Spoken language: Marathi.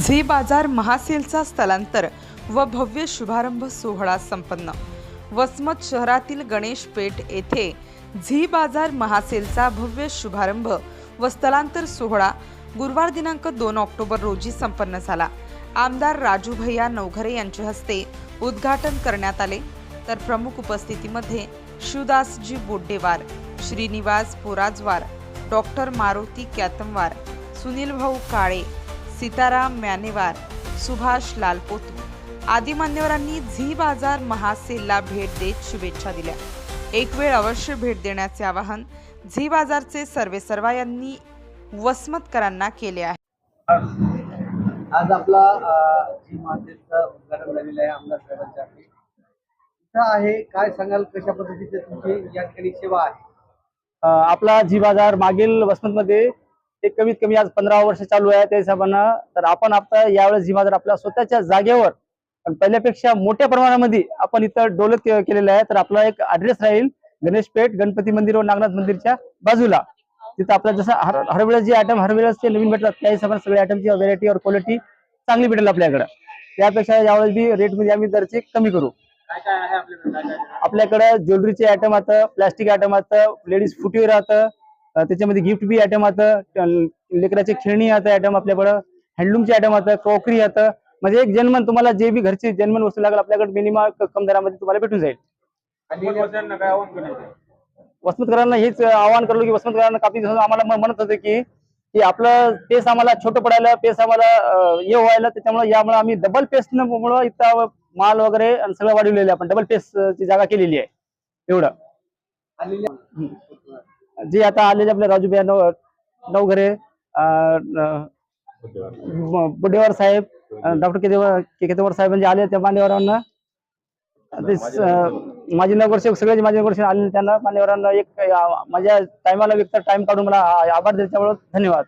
झी बाजार महासेलचा स्थलांतर व भव्य शुभारंभ सोहळा संपन्न. वसमत शहरातील गणेश पेठ येथे झी बाजार महासेलचा भव्य शुभारंभ व स्थलांतर सोहळा गुरुवार दिनांक दोन ऑक्टोबर रोजी संपन्न झाला. आमदार राजू भैया नवघरे यांच्या हस्ते उद्घाटन करण्यात आले. तर प्रमुख उपस्थितीमध्ये शिवदासजी बोड्डेवार श्रीनिवास पोराजवार डॉक्टर मारुती कॅतमवार सुनील भाऊ काळे सीताराम म्यानेवार सुभाष लालपोतू आदी मान्यवरांनी झी बाजार महासेलला भेट देत शुभेच्छा दिल्या. एक वेळ अवश्य भेट देण्याचे आवाहन झी बाजारचे सर्वेसर्वा यांनी वसमतकरांना केले आहे. आज आपला उद्घाटन झालेलं आहे आमदार साहेबांच्या हस्ते. इथं आहे काय सांगाल कशा पद्धतीची तुमची या ठिकाणी सेवा आहे? आपला जी बाजार मागील वसंतमध्ये ते कमीत कमी आज पंधरा वर्ष चालू आहे त्या हिशोबानं. तर आपण आता यावेळेस जी बाजार आपल्या स्वतःच्या जागेवर पण पहिल्यापेक्षा मोठ्या प्रमाणामध्ये आपण इथं के- केलेलं आहे तर आपला एक ऍड्रेस राहील गणेश पेठ गणपती मंदिर व नागनाथ मंदिरच्या बाजूला. तिथं आपल्याला जसं हर हर वेळेस जे आयटम हर वेळेस ते नवीन भेटतात. त्या हिशोबाने सगळ्या आयटमची व्हेरायटी और क्वालिटी चांगली भेटेल आपल्याकडं. त्यापेक्षा यावेळेस बी रेटमध्ये आम्ही दरचे कमी करू? आपल्याकडे? ज्वेलरीचे आयटम आता प्लास्टिक आयटम आता लेडीज फुटवेअर आता त्याच्यामध्ये गिफ्ट बी आयटम आता लेकराचे खेळणी आता आयटम आपल्याकडं हँडलूमचे आयटम आता क्रॉकरी आता. म्हणजे एक जन्मन तुम्हाला जे बी घरची जन्मन वस्तू लागेल आपल्याकडे मिनिमम कम दरामध्ये तुम्हाला भेटून जाईल. वसमतकरांना हेच आवाहन करलो की वसमतकरांना काफी दिवस आम्हाला म्हणत होते की की आपलं पेस आम्हाला छोटं पडायला पेस आम्हाला हे व्हायला त्याच्यामुळे यामुळे आम्ही डबल पेस मुळे इथं माल वगैरे सगळं वाढवलेलं आहे. आपण डबल पेस ची जागा केलेली आहे. एवढं. जे आता आलेले आपले राजूभाई नव नवघरे अं, साहेब डॉक्टर केदेवर केदेवर साहेब म्हणजे आले त्या मान्यवरांना. ते नगरसेवक सगळे माझे नगरसेवक आले त्यांना मान्यवरांना एक माझ्या टायमाला व्यक्त टाइम काढून मला आभार दिल्याच्यामुळे धन्यवाद.